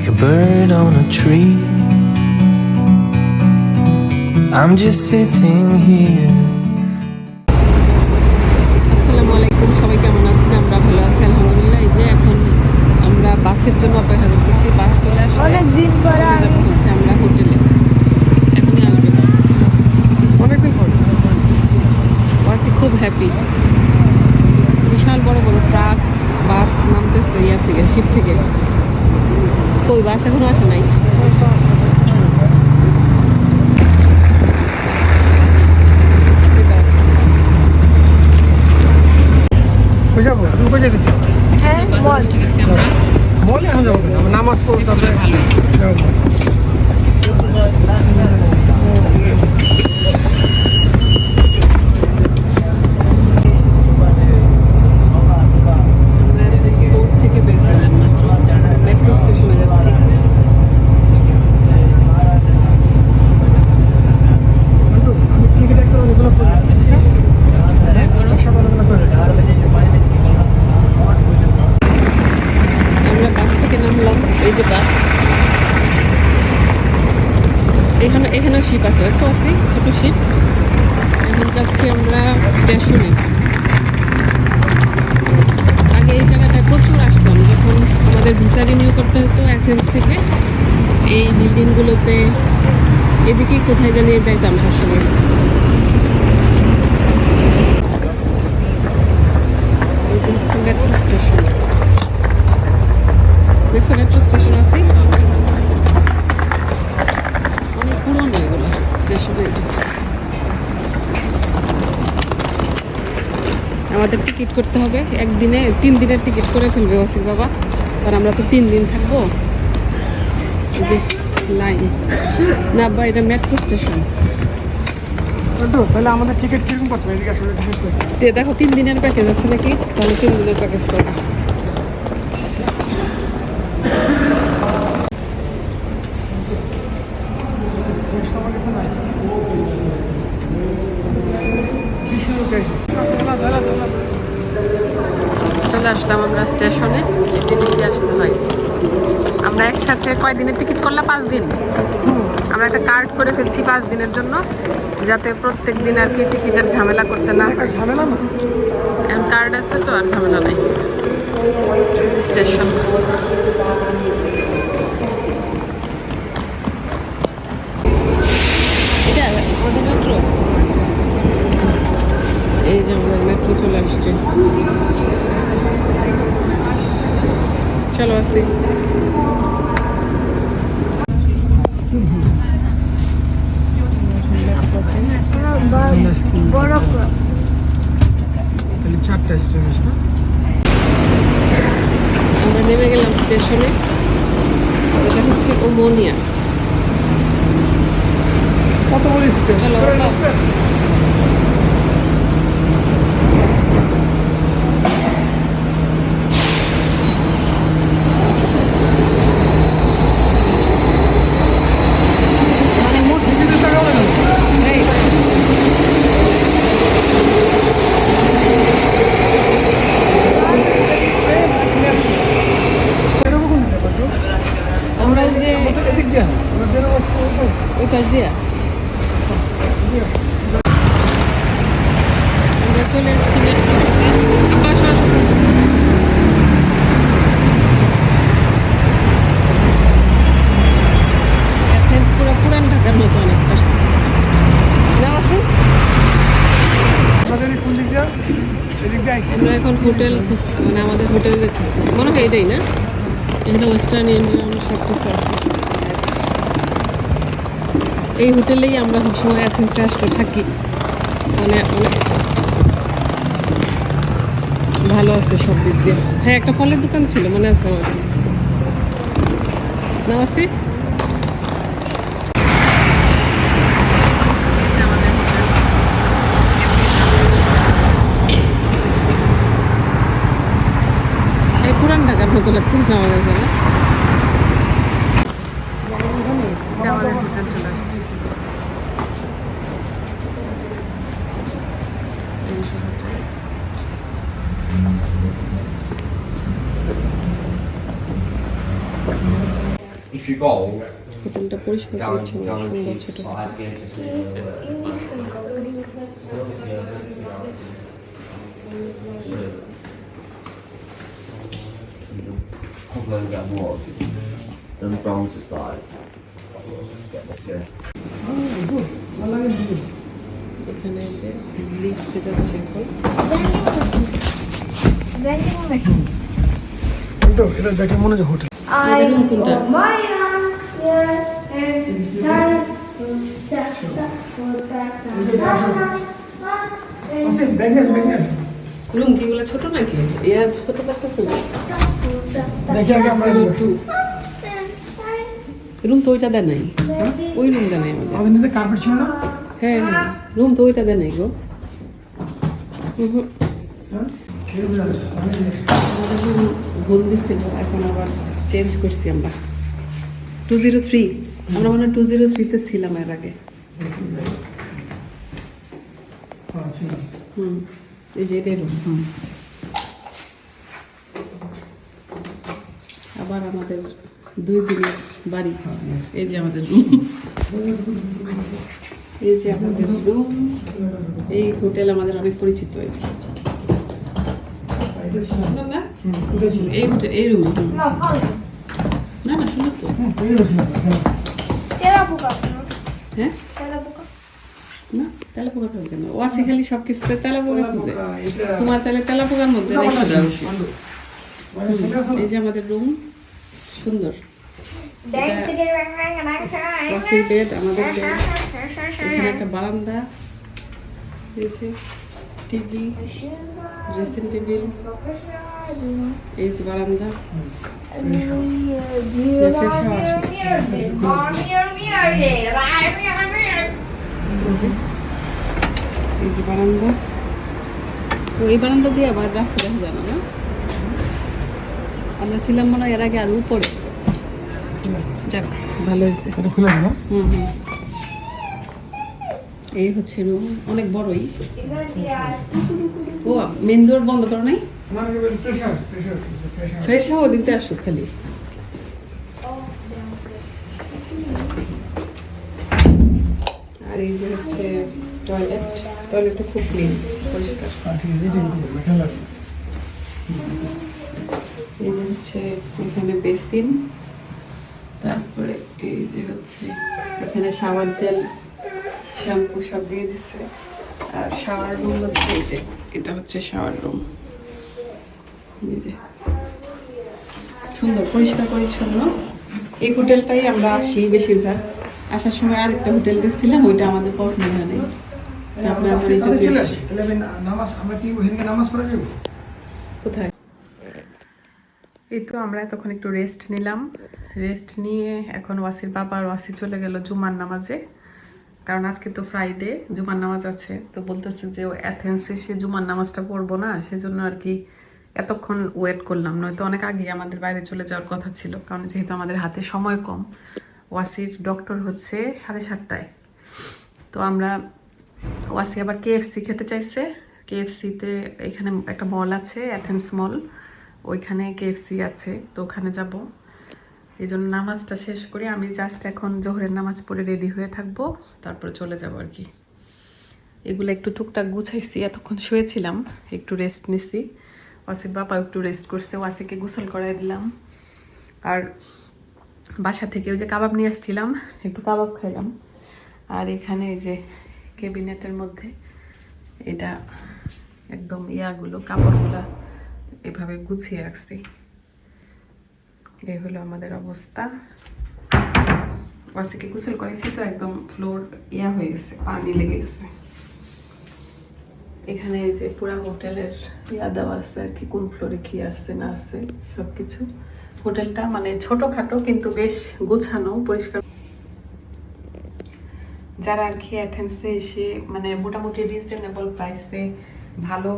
like a bird on a tree. I'm just sitting here. আসসালামু আলাইকুম সবাই কেমন আছেন? আমরা ভালো আছি আলহামদুলিল্লাহ। এই যে এখন আমরা বাসের জন্য অপেক্ষা করতেছি। বাস চলে আসলে অনেক দিন পরে হচ্ছে আমরা হোটেলে। এখনই আসবে অনেকদিন পর। বাসে খুব হ্যাপি বিশাল বড় বড় ট্রাক বাস নামতেছে ইয়া থেকে শিপ থেকে। কই বাস এখনও আসে নাই? যাব তুমি কই যেতে চাও হ্যাঁ এখন যাব। নামাজ পড়তে তারপরে ভালোই যাব। আমরা স্পোর্ট থেকে বের করলাম মাত্র মেট্রো স্টেশনে যাচ্ছি বন্ধু, আমি টিকিট একটা ওগুলো করে হ্যাঁ, করো। সকালবেলা করে আমরা নামলাম এই যে বাস। এখানে এখানে শিপ আছে দেখতে পাচ্ছি ছোট শিপ। এখন যাচ্ছি আমরা স্টেশনে। আগে এই জায়গাটায় প্রচুর আসতাম, যখন আমাদের ভিসা রিনিউ করতে হতো অ্যাথেন্স থেকে। এই বিল্ডিংগুলোতে এদিকেই কোথায় জানিয়ে যাইতাম সবসময় এই যে হচ্ছে মেট্রো স্টেশন দেখছ মেট্রো স্টেশন আছে অনেক পুরনো এগুলো স্টেশনে আমাদের টিকিট করতে হবে। একদিনে তিন দিনের টিকিট করে ফেলবে ওসির বাবা। কারণ আমরা তো তিন দিন থাকব। যে লাইন না বা এটা মেট্রো স্টেশন তাহলে আমাদের টিকিট কীরকম করতে হবে দেখো তিন দিনের প্যাকেজ আছে নাকি? তাহলে তিন দিনের প্যাকেজ করব আমার কাছে নাই বিশ লোক আছে দাঁড়া দাঁড়া দাঁড়া চলে আসলাম আমরা স্টেশনে এই দিকে আসতে হয়। আমরা একসাথে কয় দিনের টিকিট করলাম? পাঁচ দিন। আমরা একটা কার্ড করে ফেলছি পাঁচ দিনের জন্য যাতে প্রত্যেক দিন আর কি টিকিটের ঝামেলা করতে না ঝামেলা না? কার্ড আছে তো আর ঝামেলা নেই। স্টেশন। এটা আমাদের মেট্রো এই যে আমাদের মেট্রো চলে আসছে। চলো আসি স্টেশন আমরা নেমে গেলাম স্টেশনে। এটা হচ্ছে ওমোনিয়া। কত বড় স্পেস চলো, বাবা। মানে মোট টিকিটের টাকা হবে না এই বেরোবো কোন দিকে বন্ধু? আমরা যে আমাদের এদিক দিয়ে আমরা বেরোবো হচ্ছে ওই পাশ দিয়ে চলে এসেছি পুরান ঢাকার মতো অনেকটা আমরা এখন হোটেল মানে আমাদের হোটেল দেখতেছি। মনে হয় এটাই না? এখানে ওয়েস্টার্ন ইউনিয়ন সব কিছু আছে। এই হোটেলেই আমরা সবসময় অ্যাথেন্সে আসতে থাকি। মানে অনেক ভালো আছে সব দিক দিয়ে। হ্যাঁ একটা ফলের দোকান ছিল, মনে আছে আমার না আছে? পুরান ঢাকার মতো লাগতেছে আমার কাছে if you go হোটেলটা পরিষ্কার down সুন্দর ছোট five again to get more of it. Then bronze is like get the এখানে এখন machine. তো এটা দেখে মনে হচ্ছে হোটেল। রুম কি এগুলো ছোট নাকি? এর ছোট দেখি আগে আমরা রুম তো ওইটা দেয় নাই। ওই রুমটা নাই আমাদের। নিচে কার্পেট ছিল না? হ্যাঁ হ্যাঁ রুম তো ওইটা দেয় নাই গো। হ্যাঁ ভুল দিচ্ছিল এখন আবার চেঞ্জ করছি আমরা। টু জিরো থ্রি আমরা মনে টু জিরো থ্রিতে ছিলাম এর আগে। হুম এই যে এটাই রুম হুম। আবার আমাদের দুই দিনের বাড়ি এই যে আমাদের রুম এই যে আমাদের রুম এই হোটেল আমাদের অনেক পরিচিত হয়েছে। না, এই এই রুম follow. না না সুন্দর তো হ্যাঁ. না তেলা পোকা থাকবে না ওয়াসি খালি সব কিছুতে তেলা পোকা খুঁজে তোমার তাহলে তেলা পোকার মধ্যে রেখে দেওয়া উচিত আছে এই যে আমাদের রুম সুন্দর。আমাদের বেড একটা বারান্দা রয়েছে টিভি ড্রেসিং টেবিল এই যে বারান্দা। এই যে বারান্দা। তো এই বারান্দা দিয়ে আবার রাস্তা দেখা যায় না আমরা ছিলাম মনে হয় এর আগে আর উপরে। যাক। ভালো হয়েছে। হুম হুম। এই হচ্ছে রুম অনেক বড়ই। ও মেন ডোর বন্ধ করো নাই? ফ্রেশ হাওয়া দিতে আসো খালি। আর এই যে হচ্ছে টয়লেট টয়লেটটা খুব ক্লিন পরিষ্কার। এই যে হচ্ছে এখানে বেসিন তারপরে এই যে হচ্ছে এখানে শাওয়ার জেল শ্যাম্পু সব দিয়ে দিচ্ছে আর শাওয়ার রুম হচ্ছে এই যে এটা হচ্ছে শাওয়ার রুম এই যে। সুন্দর পরিষ্কার পরিচ্ছন্ন। এই হোটেলটাই আমরা আসি বেশিরভাগ। আসার সময় আরেকটা হোটেল দেখছিলাম ওইটা আমাদের পছন্দ হয় নাই। কোথায়? এই তো আমরা এতক্ষণ একটু রেস্ট নিলাম। রেস্ট নিয়ে এখন ওয়াসির বাবা আর ওয়াসি চলে গেল জুমার নামাজে। কারণ আজকে তো ফ্রাইডে জুমার নামাজ আছে। তো বলতেছে যে ও অ্যাথেন্সে সে জুমার নামাজটা পড়ব না, সেজন্য আর কি এতক্ষণ ওয়েট করলাম। নয়তো অনেক আগে আমাদের বাইরে চলে যাওয়ার কথা ছিল, কারণ যেহেতু আমাদের হাতে সময় কম। ওয়াসির ডক্টর হচ্ছে সাড়ে সাতটায়। তো আমরা, ওয়াসি আবার কেএফসি খেতে চাইছে। কেএফসিতে এখানে একটা মল আছে অ্যাথেন্স মল ওইখানে কেএফসি আছে, তো ওখানে যাব। এই জন্য নামাজটা শেষ করে। আমি জাস্ট এখন জোহরের নামাজ পড়ে রেডি হয়ে থাকব, তারপরে চলে যাব আর কি। এগুলো একটু টুকটাক গুছাইছি, এতক্ষণ শুয়েছিলাম, একটু রেস্ট নিছি। ওয়াসির বাবা একটু রেস্ট করছে ওয়াসিকে গোসল করাই দিলাম। আর বাসা থেকে ওই যে কাবাব নিয়ে আসছিলাম, একটু কাবাব খাইলাম। আর এখানে এই যে ক্যাবিনেটের মধ্যে এটা একদম ইয়াগুলো, কাপড়গুলা এভাবে গুছিয়ে রাখছি। এই হলো আমাদের অবস্থা। ওয়াসিকে গোসল করেছি তো একদম ফ্লোর ইয়া হয়ে গেছে, পানি লেগে গেছে। এখানে যে পুরা হোটেলের ইয়া দেওয়া আছে আর কি, কোন ফ্লোরে কি আছে, না আছে সব কিছু হোটেলটা মানে ছোটখাটো কিন্তু বেশ গোছানো, পরিষ্কার। যারা আর কি অ্যাথেন্সে এসে মানে মোটামুটি রিজনেবল প্রাইসে ভালো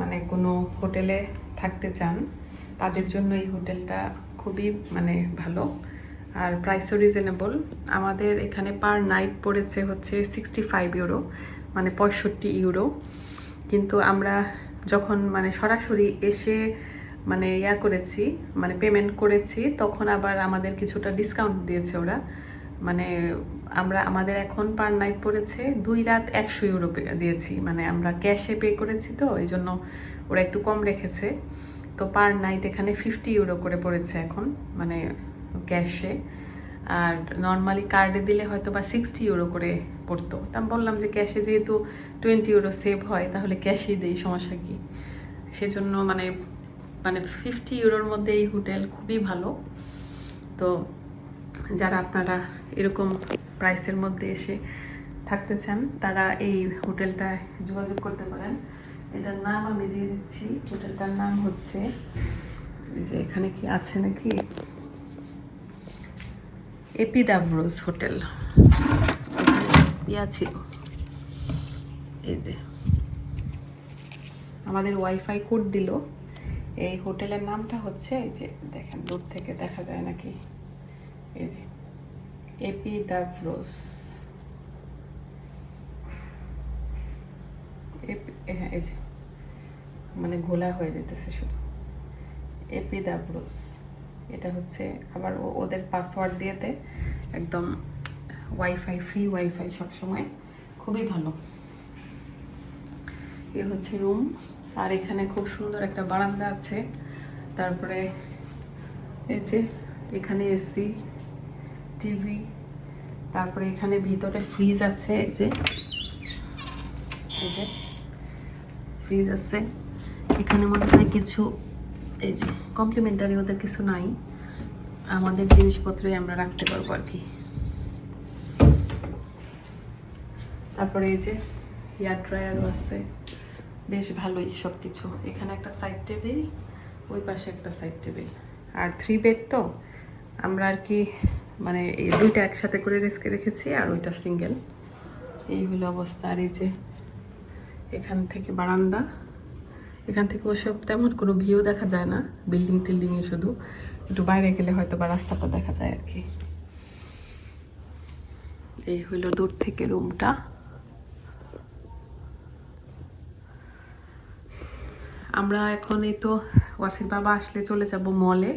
মানে কোনো হোটেলে থাকতে চান, তাদের জন্য এই হোটেলটা খুবই মানে ভালো। আর প্রাইসও রিজনেবল আমাদের এখানে পার নাইট পড়েছে হচ্ছে সিক্সটি ফাইভ ইউরো মানে পঁয়ষট্টি ইউরো কিন্তু আমরা যখন মানে সরাসরি এসে মানে ইয়া করেছি মানে পেমেন্ট করেছি, তখন আবার আমাদের কিছুটা ডিসকাউন্ট দিয়েছে ওরা। মানে আমরা, আমাদের এখন পার নাইট পড়েছে দুই রাত একশো ইউরো দিয়েছি। মানে আমরা ক্যাশে পে করেছি তো এই জন্য ওরা একটু কম রেখেছে। তো পার নাইট এখানে ফিফটি ইউরো করে পড়েছে এখন মানে ক্যাশে আর নর্মালি কার্ডে দিলে হয়তো বা সিক্সটি ইউরো করে পড়তো। তা বললাম যে ক্যাশে যেহেতু টোয়েন্টি ইউরো সেভ হয়, তাহলে ক্যাশেই দেই, সমস্যা কি? সেজন্য মানে মানে ফিফটি ইউরোর মধ্যে এই হোটেল খুবই ভালো। তো যারা আপনারা এরকম প্রাইসের মধ্যে এসে থাকতে চান, তারা এই হোটেলটায় যোগাযোগ করতে পারেন। এটার নাম আমি দিয়ে দিচ্ছি। হোটেলটার নাম হচ্ছে যে এখানে কি আছে নাকি? এপিদাব্রোস হোটেল। ইয়া ছিল। এই যে। আমাদের ওয়াইফাই কোড দিল। এই হোটেলের নামটা হচ্ছে, এই যে দেখেন, দূর থেকে দেখা যায় নাকি? এই যে এপিদাব্রোস হ্যাঁ মানে ঘোলা হয়ে যেতেছে শুধু। এপিদাব্রোস এটা হচ্ছে আবার ওদের পাসওয়ার্ড দিয়েতে একদম ওয়াইফাই ফ্রি ওয়াইফাই সবসময়, খুবই ভালো। এ হচ্ছে রুম আর এখানে খুব সুন্দর একটা বারান্দা আছে। তারপরে এই যে, এখানে এসি টিভি তারপরে এখানে ভিতরে ফ্রিজ আছে, এই যে এই যে। ফ্রিজ আছে। এখানে মনে হয় কিছু, এই যে কমপ্লিমেন্টারি ওদের কিছু নাই। আমাদের জিনিসপত্রই আমরা রাখতে পারব আর কি। তারপরে এই যে হেয়ার ড্রায়ারও আছে। বেশ ভালোই সব কিছু এখানে একটা সাইড টেবিল ওই পাশে একটা সাইড টেবিল আর থ্রি বেড তো, আমরা আর কি মানে এই দুইটা একসাথে করে রেখে রেখেছি, আর ওইটা সিঙ্গেল এই হলো অবস্থা। আর এই যে এখান থেকে বারান্দা। এখান থেকে ওসব তেমন কোনো ভিউ দেখা যায় না, বিল্ডিং টিল্ডিংয়ে শুধু। একটু বাইরে গেলে হয়তো বা রাস্তাটা দেখা যায় আর কি। এই হলো দূর থেকে রুমটা। আমরা এখন এই তো ওয়াসির বাবা আসলে চলে যাব মলে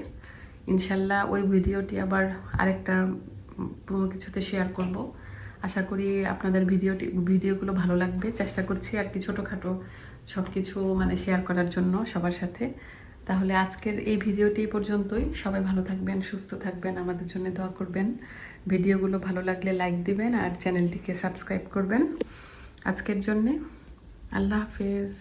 ইনশাল্লাহ ওই ভিডিওটি আবার আরেকটা কোনো কিছুতে শেয়ার করব। আশা করি আপনাদের ভিডিওটি ভিডিওগুলো ভালো লাগবে। চেষ্টা করছি আর কি ছোটোখাটো সব কিছু মানে শেয়ার করার জন্য সবার সাথে। তাহলে আজকের এই ভিডিওটি পর্যন্তই। সবাই ভালো থাকবেন, সুস্থ থাকবেন, আমাদের জন্য দোয়া করবেন। ভিডিওগুলো ভালো লাগলে লাইক দিবেন আর চ্যানেলটিকে সাবস্ক্রাইব করবেন। আজকের জন্যে আল্লাহ হাফেজ।